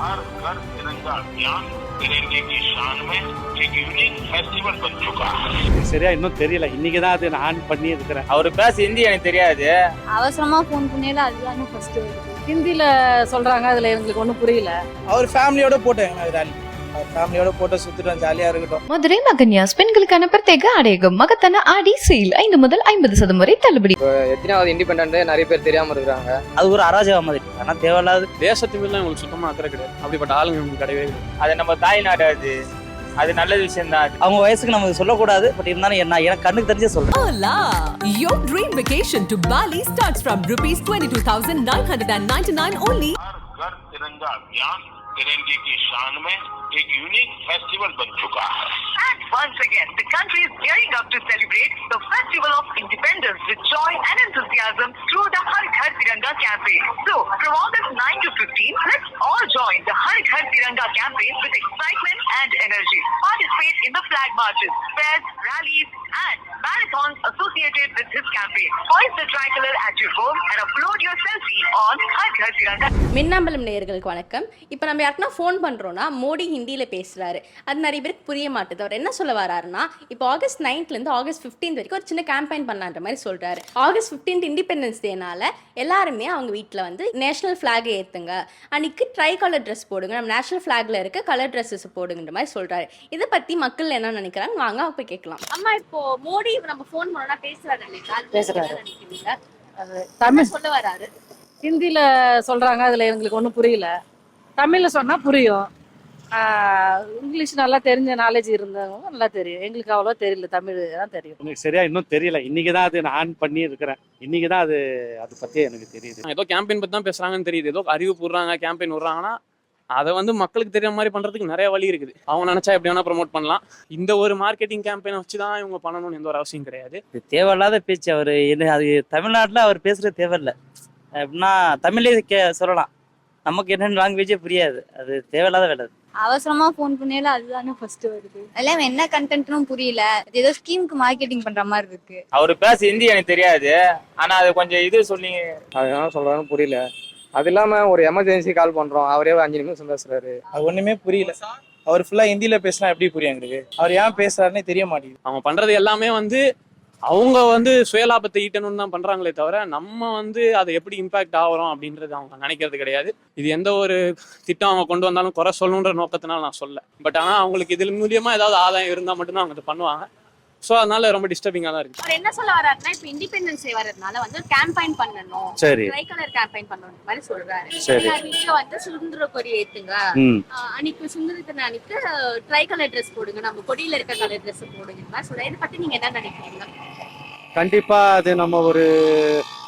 हर घर तिरंगा अभियान तिरंगे की शान में एक यूनिक फेस्टिवल बन चुका है எனக்கு சரியா இன்னும் தெரியல இன்னைக்கு தான் அது நான் ஆன் பண்ணி இருக்கிறேன் அவர் பேச ஹிந்தி எனக்கு தெரியாது அவசரமா ஃபோன் பண்ணியில அதுதானே ஃபர்ஸ்ட் வருது ஹிந்தியில் சொல்கிறாங்க அதில் எங்களுக்கு ஒன்றும் புரியல அவர் ஃபேமிலியோட போட்டேன் ரேலி அவர் ஃபேமிலியோட போட்டோ சுத்திட்டோம் ஜாலியா இருக்கட்டும். மதுரை மகன்யாஸ் பெண்களுக்கான பிரத்யேக அடையகம் மகத்தான ஆடி சேல் ஐந்து முதல் ஐம்பது சதம் வரை தள்ளுபடி எத்தனாவது இண்டிபெண்ட் நிறைய பேர் தெரியாம இருக்காங்க அது ஒரு அராஜகம் மாதிரி. ஆனா தேவையில்லாத தேசத்து மேல உங்களுக்கு சுத்தமா அக்கறை கிடையாது. அப்படிப்பட்ட ஆளுங்க உங்களுக்கு கிடையவே கிடையாது. அது நம்ம தாய்நாடு அது. அது நல்ல விஷயம் தான் அது. அவங்க வயசுக்கு நமக்கு சொல்லக்கூடாது பட் இருந்தாலும் என்ன எனக்கு கண்ணுக்கு தெரிஞ்சே சொல்றேன். Hola! Your dream vacation to Bali starts from rupees 22,999 only. हर घर तिरंगा अभियान तिरंगे की शान में एक यूनिक फेस्टिवल बन चुका है And once again, the country is gearing up to celebrate the Festival of Independence with joy and enthusiasm through the Har Ghar Tiranga campaign. So, from August 9 to 15, let's all join the Har Ghar Tiranga campaign with excitement and energy. Participate in the flag marches, fairs, rallies, and marathons associated with this campaign. Hoist the tricolor at your home and upload your selfie on. Minnambalam நேயர்களுக்கு வணக்கம். இப்போ நம்ம யாருக்குன்னா phone பண்ணுறோன்னா மோடி ஹிந்தியில் பேசுகிறாரு அது நிறைய பேருக்கு புரிய மாட்டுது. அவர் என்ன சொல்ல வராருன்னா இப்போ ஆகஸ்ட் நைன்த்லேருந்து ஆகஸ்ட் 15th வரைக்கும் ஒரு சின்ன கேம்பெயின் பண்ணலான்ற மாதிரி சொல்கிறாரு ஆகஸ்ட் 15th இண்டிபெண்டன்ஸ் டேனால எல்லாருமே அவங்க வீட்டில் வந்து நேஷனல் ஃப்ளாக் ஏற்றுங்க அன்னைக்கு ட்ரை கலர் ட்ரெஸ் போடுங்க. நம்ம நேஷனல் ஃப்ளாக்ல இருக்க கலர் ட்ரெஸ்ஸஸ் போடுங்கன்ற மாதிரி சொல்கிறாரு இதை பற்றி மக்கள் என்ன நினைக்கிறாங்க? வாங்க போய் கேட்கலாம். அம்மா இப்போ மோடி நம்ம ஃபோன் பேசுகிறாரு பேசுறாரு. அது தமிழ். சொல்ல வராரு. ஹிந்தியில் சொல்கிறாங்க அதில் எங்களுக்கு ஒன்றும் புரியல. தமிழில் சொன்னால் புரியும். இங்கிலீஷ் நல்லா தெரிஞ்ச நாலேஜ் இருந்தவங்க நல்லா தெரியும். எங்களுக்கு அவ்வளோ தெரியல தமிழ் தான் தெரியும். எனக்கு சரியா இன்னும் தெரியல. இன்னைக்கு தான் அது நான் ஆன் பண்ணி இருக்கிறேன் இன்னைக்கு தான் அது அது பத்தி எனக்கு தெரியுது. ஏதோ கேம்பெயின் பத்தி தான் பேசுறாங்கன்னு தெரியுது. ஏதோ அறிவு போடுறாங்க கேம்பெயின் விடுறாங்கன்னா அதை வந்து மக்களுக்கு தெரியாத மாதிரி பண்றதுக்கு நிறைய வழி இருக்குது. அவங்க நினைச்சா எப்படி வேணா ப்ரோமோட் பண்ணலாம். இந்த ஒரு மார்க்கெட்டிங் கேம்பெயினை வச்சு தான் இவங்க பண்ணணும்னு எந்த ஒரு அவசியம் கிடையாது. இது தேவையில்லாத பேச்சு அவர். என்ன அது தமிழ்நாட்டில் அவர் பேசுறது தேவையில்ல. எப்படின்னா தமிழ்லேயே கே சொல்லலாம். நமக்கு என்னென்ன லாங்குவேஜே புரியாது. அது தேவையில்லாத வேலை அது. அவசரமா ஃபோன் பண்ணியில அதுதானே ஃபர்ஸ்ட் வருது. எல்லாம் என்ன கண்டென்ட்னும் புரியல. இது ஏதோ ஸ்கீமுக்கு மார்க்கெட்டிங் பண்ற மாதிரி இருக்கு. அவர் பேச ஹிந்தி எனக்கு தெரியாது. ஆனா அது கொஞ்சம் இது சொல்லி அதனால சொல்றான்னு புரியல. அது இல்லாம ஒரு எமர்ஜென்சி கால் பண்றோம். அவரே அஞ்சு நிமிஷம் பேசுறாரு. அது ஒண்ணுமே புரியல. அவர் ஃபுல்லா ஹிந்தில பேசினா எப்படி புரியும் எங்களுக்கு? அவர் ஏன் பேசுறாருன்னே தெரிய மாட்டேங்குது. அவங்க பண்றது எல்லாமே வந்து அவங்க வந்து சுயலாபத்தை ஈட்டணும்னு தான் பண்றாங்களே தவிர நம்ம வந்து அதை எப்படி இம்பாக்ட் ஆகிறோம் அப்படின்றது அவங்க நினைக்கிறது கிடையாது. இது எந்த ஒரு திட்டம் அவங்க கொண்டு வந்தாலும் குறை சொல்லணுன்ற நோக்கத்தினால நான் சொல்ல பட் ஆனா அவங்களுக்கு இதில் மூலியமா ஏதாவது ஆதாயம் இருந்தால் மட்டும்தான் அவங்க இதை பண்ணுவாங்க. ஸோ அதனால ரொம்ப டிஸ்டர்பிங்காக தான் இருக்கு அவர் என்ன சொல்ல வர்றாருன்னா இப்போ இண்டிபெண்டன்ஸ் டே வர்றதுனால வந்து கேம்பெயின் பண்ணணும். சரி. ட்ரை கலர் கேம்பெயின் பண்ணணும் மாதிரி சொல்றாரு. சரி. எல்லார் வந்து சுதந்திர கொடி ஏத்துங்க. ம். ஆஹ் அன்னைக்கு சுதந்திர தின அன்னைக்கு ட்ரை கலர் ட்ரெஸ் போடுங்க. நம்ம கொடியில இருக்க கலர் ட்ரெஸ் போடுங்க. மாதிரி சொல்றாரு. இதை பத்தி நீங்க என்ன நினைக்கிறீங்க? கண்டிப்பா அது நம்ம ஒரு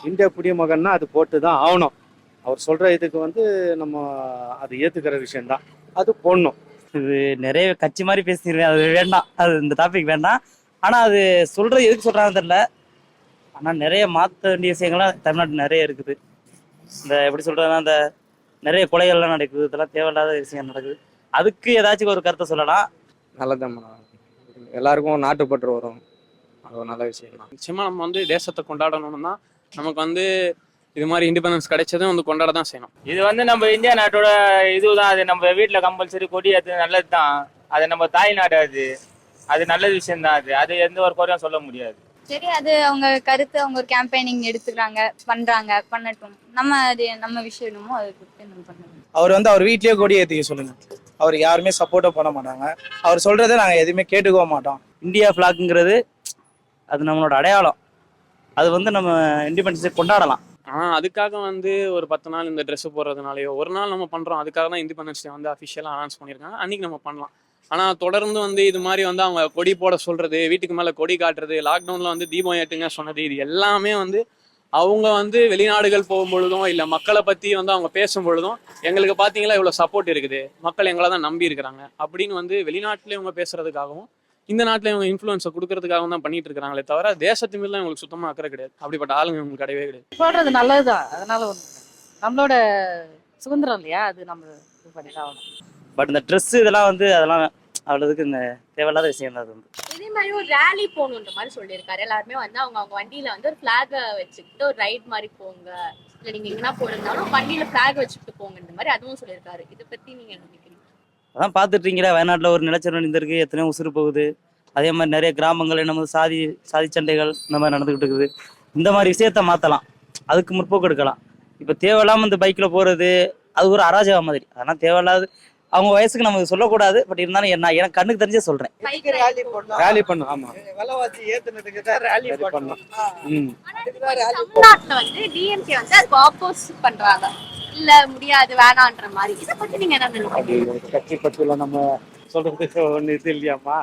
இந்திய குடிமகன்னா அது போட்டு தான் ஆகணும். அவர் சொல்ற இதுக்கு வந்து நம்ம அது ஏத்துக்கிற விஷயம்தான். அது போடணும். இது நிறைய கட்சி மாதிரி பேசிடுவேன் அது வேண்டாம். அது இந்த டாபிக் வேண்டாம். ஆனா அது சொல்றது எதுக்கு சொல்றாங்கன்னு தெரியல. ஆனா நிறைய மாத்த வேண்டிய விஷயங்கள்லாம் தமிழ்நாட்டு நிறைய இருக்குது. இந்த எப்படி சொல்றதுன்னா இந்த நிறைய கொலைகள்லாம் நடக்குது. இதெல்லாம் தேவையில்லாத விஷயம் நடக்குது. அதுக்கு ஏதாச்சும் ஒரு கருத்தை சொல்லலாம். நல்லதான் எல்லாருக்கும் நாட்டுப்பற்று வரும். அது ஒரு நல்ல விஷயம் தான். நிச்சயமா நம்ம வந்து தேசத்தை கொண்டாடணும்னா நமக்கு வந்து இது மாதிரி இண்டிபெண்டன்ஸ் கிடைச்சதும் வந்து கொண்டாட தான் செய்யணும். இது வந்து நம்ம இந்தியா நாட்டோட இதுதான். அது நம்ம வீட்டுல கம்பல்சரி கொடி அது நல்லது தான் அது நம்ம தாய்நாடு அது. அது நல்ல விஷயம் தான் அது. அது எந்த ஒரு குறையும் சொல்ல முடியாது. சரி அது அவங்க கருத்து அவங்க ஒரு கேம்பெயினிங் எடுத்துக்கிறாங்க பண்றாங்க பண்ணட்டும். நம்ம அது நம்ம விஷயம் என்னமோ அதை கொடுத்து நம்ம பண்ணணும். அவர் வந்து அவர் வீட்லயே கொடி ஏத்திக்க சொல்லுங்க. அவர் யாருமே சப்போர்ட்டும் பண்ண மாட்டாங்க. அவர் சொல்றதை நாங்க எதுவுமே கேட்டுக்கவே மாட்டோம். இந்தியா ஃபிளாக்குங்கிறது அது நம்மளோட அடையாளம். அது வந்து நம்ம இண்டிபெண்டன்ஸ் கொண்டாடலாம். ஆனா அதுக்காக வந்து ஒரு பத்து நாள் இந்த Dress போடுறதுனாலயோ ஒரு நாள் நம்ம பண்றோம். அதுக்காக தான் இண்டிபெண்டன்ஸ் டே வந்து அஃபிஷியலாக அனௌன்ஸ் பண்ணியிருக்காங்க. அன்னைக்கு நம்ம பண்ணலாம். ஆனா தொடர்ந்து வந்து இது மாதிரி வந்து அவங்க கொடி போட சொல்றது வீட்டுக்கு மேல கொடி காட்டுறது லாக்டவுன்ல வந்து தீபம் ஏற்றுங்க சொன்னது இது எல்லாமே வந்து அவங்க வந்து வெளிநாடுகள் போகும்பொழுதும் இல்லை மக்களை பத்தி வந்து அவங்க பேசும் பொழுதும் எங்களுக்கு பாத்தீங்களா இவ்வளவு சப்போர்ட் இருக்குது. மக்கள் எங்களை தான் நம்பி இருக்கிறாங்க. அப்படின்னு வந்து வெளிநாட்டுல இவங்க பேசுறதுக்காகவும் இந்த நாட்டுல இவங்க இன்ஃப்ளூயன்ஸை கொடுக்கறதுக்காகவும் தான் பண்ணிட்டு இருக்காங்களே தவிர தேசத்து மீதுலாம் இவங்களுக்கு சுத்தமா அக்கறை கிடையாது. அப்படிப்பட்ட ஆளுங்க இவங்களுக்கு கிடையவே கிடையாது. போடுறது நல்லதுதான். அதனால நம்மளோட சுதந்திரம் இல்லையா? அது நம்ம இது பண்ணி தான் ஆகணும். பட் இந்த Dress இதெல்லாம் வந்து அதெல்லாம் அவ்வளோதுக்கு இந்த தேவையில்லாத விஷயம் தான் அது வந்து. இதே மாதிரி ஒரு ரேலி போகணுன்ற மாதிரி சொல்லியிருக்காரு. எல்லாருமே வந்து அவங்க அவங்க வண்டியில வந்து ஒரு ஃபிளாக வச்சுக்கிட்டு ஒரு ரைட் மாதிரி போங்க. இல்ல நீங்க எங்கன்னா போயிருந்தாலும் வண்டியில பிளாக் வச்சுட்டு போங்க இந்த மாதிரி அதுவும் சொல்லியிருக்காரு. இதை பத்தி நீங்க என்ன நினைக்கிறீங்க? அதான் பார்த்துட்றீங்களா வயநாட்டில் ஒரு நிலச்சரிவு நடந்திருக்கு எத்தனையோ உசுறு போகுது. அதே மாதிரி நிறைய கிராமங்கள் நம்ம சாதி சாதி சண்டைகள் இந்த மாதிரி நடந்துகிட்டு இருக்குது. இந்த மாதிரி விஷயத்த மாற்றலாம் அதுக்கு முற்போக்கு எடுக்கலாம். இப்போ தேவையில்லாமல் இந்த பைக்கில் போகிறது அது ஒரு அராஜகம் மாதிரி. அதனால் தேவையில்லாது அவங்க வயசுக்கு நமக்கு சொல்லக்கூடாது பட் இருந்தாலும் என்ன எனக்கு கண்ணுக்கு தெரிஞ்சே சொல்கிறேன் பைக் ரேலி ரேலி பண்ணும் ஆமா. தமிழ்நாட்டுல வந்து டிஎம்கே வந்து அதுக்கு பண்றாங்க. இல்ல முடியாது வேணான்ற மாதிரி. இதை பத்தி நீங்க என்ன நினைக்கிறீங்க? கட்சி பற்றியில் நம்ம சொல்றதுக்கு ஒன்று இது இல்லையாம்மா?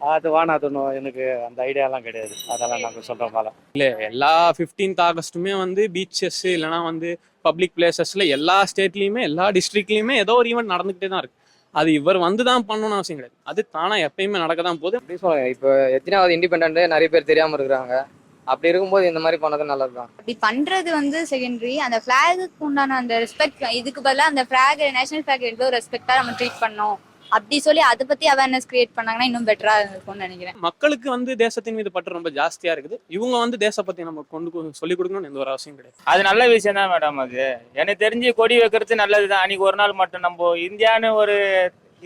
அது வேணாம் அது எனக்கு அந்த ஐடியாலாம் கிடையாது. அதெல்லாம் நாங்கள் சொல்கிற மாதிரி இல்லை எல்லா ஃபிஃப்டீன்த் ஆகஸ்ட்டுமே வந்து பீச்சஸ் இல்லைனா வந்து பப்ளிக் பிளேசஸ்ல எல்லா ஸ்டேட்லேயுமே எல்லா டிஸ்ட்ரிக்ட்லேயுமே ஏதோ ஒரு ஈவெண்ட் நடந்துகிட்டே தான் இருக்கு. அது இவர் வந்து தான் பண்ணணும்னு அவசியம் கிடையாது. அது தானா எப்பயுமே நடக்க தான் போகுது. எப்படி சொல்லுங்க இப்போ எத்தனாவது இண்டிபெண்ட் நிறைய பேர் தெரியாம இருக்கிறாங்க. அப்படி இருக்கும்போது இந்த மாதிரி பண்ணது நல்லதுதான். அப்படி பண்றது வந்து செகண்டரி அந்த ஃபிளாகுக்கு உண்டான அந்த ரெஸ்பெக்ட் இதுக்கு பதிலா அந்த ஃபிளாக் நேஷனல் ஃபிளாக் எவ்வளோ ரெஸ்பெக்டா நம்ம ட்ரீட் பண்ணோம். அப்படி சொல்லி அதை பத்தி அவேர்னஸ் கிரியேட் பண்ணாங்கன்னா இன்னும் பெட்டரா இருக்கும்னு நினைக்கிறேன். மக்களுக்கு வந்து தேசத்தின் மீது பற்று ரொம்ப ஜாஸ்தியா இருக்குது. இவங்க வந்து தேச பத்தி நம்ம கொண்டு சொல்லிக் கொடுக்கணும்னு எந்த ஒரு அவசியம் கிடையாது. அது நல்ல விஷயம் தான் மேடம் அது. எனக்கு தெரிஞ்சு கொடி வைக்கிறது நல்லது தான் அன்னைக்கு ஒரு நாள் மட்டும் நம்ம இந்தியான்னு ஒரு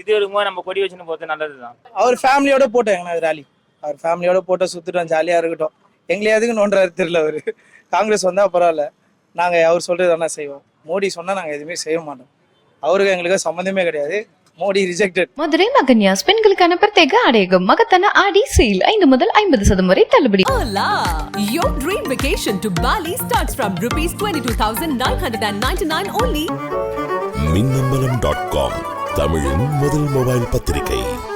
இது இருக்கும்போது நம்ம கொடி வச்சுன்னு போகிறது நல்லது தான் அவர் ஃபேமிலியோட போட்டோம் எங்கன்னா ரேலி அவர் ஃபேமிலியோட போட்டோ சுத்திட்டோம் ஜாலியா இருக்கட்டும். எங்களை எதுக்கு நோன்றாரு தெரியல அவரு. காங்கிரஸ் வந்தா பரவாயில்ல. நாங்க அவர் சொல்றது தானே செய்வோம். மோடி சொன்னா நாங்க எதுவுமே செய்ய மாட்டோம். அவருக்கு எங்களுக்கு சம்மந்தமே கிடையாது. மோடி ரிஜெக்டட் மதுரை மகன்யாஸ் பெண்களுக்கான பிரத்யேக ஆடையகம் மகத்தான ஆடி சேல் ஐந்து முதல் ஐம்பது சதம் வரை தள்ளுபடி! Your dream vacation to Bali starts from rupees 22,999 only. Minnambalam dot com தமிழின் முதல் மொபைல் பத்திரிகை